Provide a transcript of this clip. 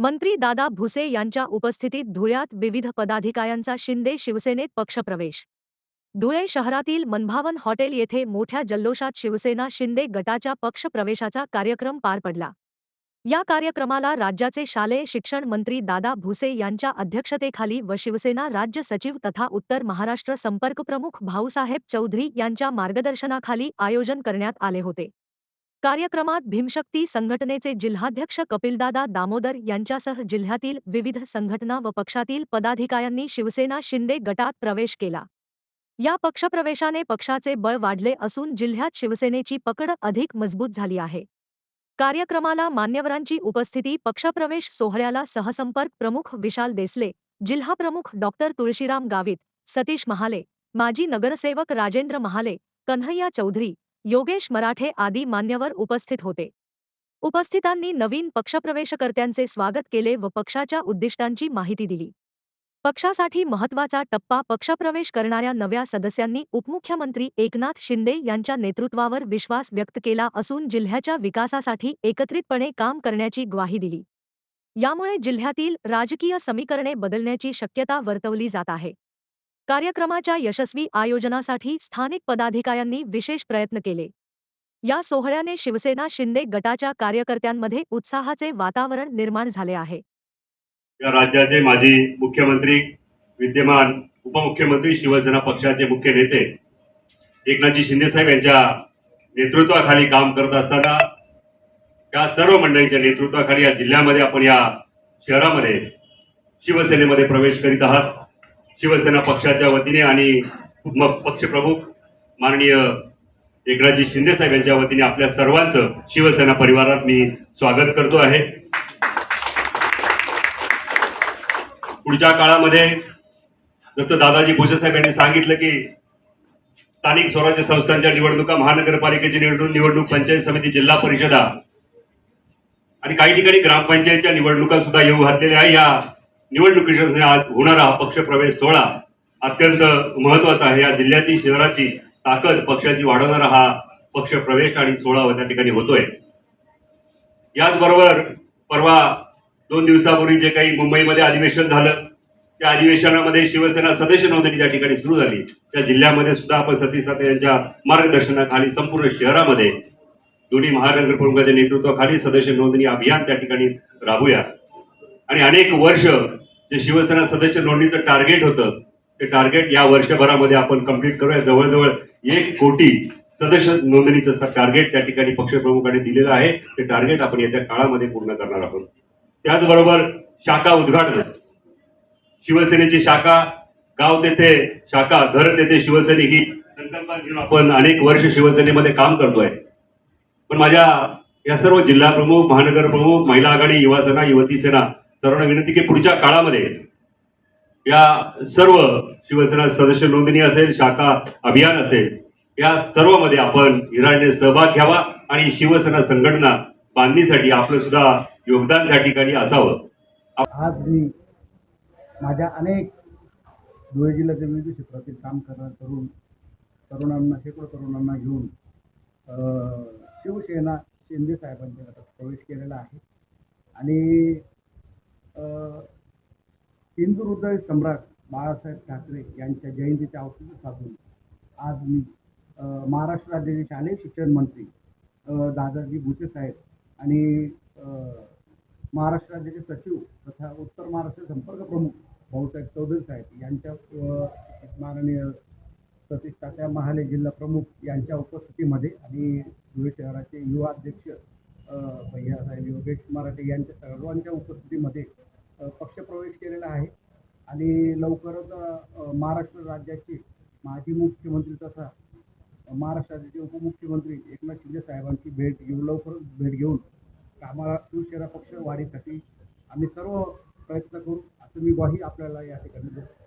मंत्री दादा भुसे यांच्या उपस्थितीत धुळ्यात विविध पदाधिकाऱ्यांचा शिंदे शिवसेनेत पक्षप्रवेश. धुळे शहरातील मनभावन हॉटेल येथे मोठ्या जल्लोषात शिवसेना शिंदे गटाच्या पक्षप्रवेशाचा कार्यक्रम पार पडला. या कार्यक्रमाला राज्याचे शालेय शिक्षण मंत्री दादा भुसे यांच्या अध्यक्षतेखाली व शिवसेना राज्य सचिव तथा उत्तर महाराष्ट्र संपर्कप्रमुख भाऊसाहेब चौधरी यांच्या मार्गदर्शनाखाली आयोजन करण्यात आले होते. कार्यक्रमात भीमशक्ती संघटनेचे जिल्हाध्यक्ष कपिलदादा दामोदर यांच्यासह जिल्ह्यातील विविध संघटना व पक्षातील पदाधिकाऱ्यांनी शिवसेना शिंदे गटात प्रवेश केला. या पक्षप्रवेशाने पक्षाचे बळ वाढले असून जिल्ह्यात शिवसेनेची पकड अधिक मजबूत झाली आहे. कार्यक्रमाला मान्यवरांची उपस्थिती पक्षप्रवेश सोहळ्याला सहसंपर्क प्रमुख विशाल देसले जिल्हाप्रमुख डॉक्टर तुळशीराम गावित सतीश महाले माजी नगरसेवक राजेंद्र महाले कन्हैया चौधरी योगेश मराठे आदी मान्यवर उपस्थित होते. उपस्थितांनी नवीन पक्षप्रवेशकर्त्यांचे स्वागत केले व पक्षाच्या उद्दिष्टांची माहिती दिली. पक्षासाठी महत्त्वाचा टप्पा पक्षप्रवेश करणाऱ्या नव्या सदस्यांनी उपमुख्यमंत्री एकनाथ शिंदे यांच्या नेतृत्वावर विश्वास व्यक्त केला असून जिल्ह्याच्या विकासासाठी एकत्रितपणे काम करण्याची ग्वाही दिली. यामुळे जिल्ह्यातील राजकीय समीकरणे बदलण्याची शक्यता वर्तवली जात आहे. कार्यक्रमाच्या यशस्वी आयोजनासाठी स्थानिक पदाधिकाऱ्यांनी विशेष प्रयत्न केले. या सोहळ्याने शिवसेना शिंदे गटाच्या कार्यकर्त्यांमध्ये उत्साहाचे वातावरण निर्माण झाले आहे. या राज्याचे माजी मुख्यमंत्री विद्यमान उपमुख्यमंत्री शिवसेना पक्षाचे मुख्य नेते एकनाथजी शिंदेसाहेब यांच्या नेतृत्वाखाली काम करत असताना या सर्व मंडळींच्या नेतृत्वाखाली या जिल्ह्यामध्ये आपण या शहरामध्ये शिवसेनेमध्ये प्रवेश करीत आहात. शिवसेना पक्षाच्या वतीने आणि मग पक्षप्रमुख माननीय एकनाथजी शिंदेसाहेब यांच्या वतीने आपल्या सर्वांचं शिवसेना परिवारात मी स्वागत करतो आहे. पुढच्या काळामध्ये जसं दादाजी भुसे साहेब यांनी सांगितलं की स्थानिक स्वराज्य संस्थांच्या निवडणुका महानगरपालिकेची निवडणूक निवडणूक पंचायत समिती जिल्हा परिषदा आणि काही ठिकाणी ग्रामपंचायतच्या निवडणुका सुद्धा येऊ घातलेल्या आहे या निवडणुकीच्या आज होणारा पक्षप्रवेश सोहळा अत्यंत महत्त्वाचा आहे. या जिल्ह्याची शहराची ताकद पक्षाची वाढवणारा हा पक्ष प्रवेश आणि सोहळा त्या ठिकाणी होतोय. याचबरोबर परवा दोन दिवसापूर्वी जे काही मुंबईमध्ये अधिवेशन झालं त्या अधिवेशनामध्ये शिवसेना सदस्य नोंदणी त्या ठिकाणी सुरू झाली. त्या जिल्ह्यामध्ये सुद्धा आपण सतीश साते यांच्या मार्गदर्शनाखाली संपूर्ण शहरामध्ये दोन्ही महानगर प्रमुखांच्या नेतृत्वाखाली सदस्य नोंदणी अभियान त्या ठिकाणी राबूया. आणि अनेक वर्ष जे शिवसेना सदस्य नोंदणीचं टार्गेट होतं ते टार्गेट या वर्षभरामध्ये आपण कंप्लीट करूया. जवळजवळ एक कोटी सदस्य नोंदणीचं टार्गेट त्या ठिकाणी पक्षप्रमुखांनी दिलेलं आहे. ते टार्गेट आपण येत्या काळामध्ये पूर्ण करणार आहोत. त्याचबरोबर शाखा उद्घाटन. शिवसेनेची शाखा गाव तेथे शाखा घर तेथे शिवसैनिक ही संकल्पना घेऊन आपण अनेक वर्ष शिवसेनेमध्ये काम करतोय. पण माझ्या या सर्व जिल्हा प्रमुख महानगर प्रमुख महिला आघाडी युवा सेना युवती सेना सर्वांना विनंती की पुढच्या काळामध्ये या सर्व शिवसेना सदस्य नोंदणी असेल शाखा अभियान असेल या सर्वमध्ये आपण हिराने सहभाग घ्यावा आणि शिवसेना संघटना बांधणीसाठी आपलं सुद्धा योगदान त्या ठिकाणी असावं. आज मी माझ्या अनेक धुळे जिल्ह्याच्या विविध क्षेत्रातील काम करणार तरुण तरुणांना शेकडो तरुणांना घेऊन शिवसेना शिंदे साहेबांच्या गटात प्रवेश केलेला आहे. आणि हिंदू हृदय सम्राट बाळासाहेब ठाकरे यांच्या जयंतीच्या औषध साधून आज मी महाराष्ट्र राज्याचे शालेय शिक्षण मंत्री दादाजी भुसे साहेब आणि महाराष्ट्र राज्याचे सचिव तथा उत्तर महाराष्ट्र संपर्क प्रमुख भाऊसाहेब चौधरी साहेब यांच्या माननीय सतीश तात्या महाले जिल्हा प्रमुख यांच्या उपस्थितीमध्ये आणि धुळे शहराचे युवा अध्यक्ष भैयासाहेब योगेश मराठे यांच्या सर्वांच्या उपस्थितीमध्ये पक्षप्रवेश केलेला आहे. आणि लवकरच महाराष्ट्र राज्याचे माजी मुख्यमंत्री तथा महाराष्ट्र राज्याचे उपमुख्यमंत्री एकनाथ शिंदे साहेबांची भेट घेऊन लवकरच भेट घेऊन कामाला शिवसेना पक्ष वाढीसाठी आम्ही सर्व प्रयत्न करू. असं मी ग्वाही आपल्याला या ठिकाणी देतो.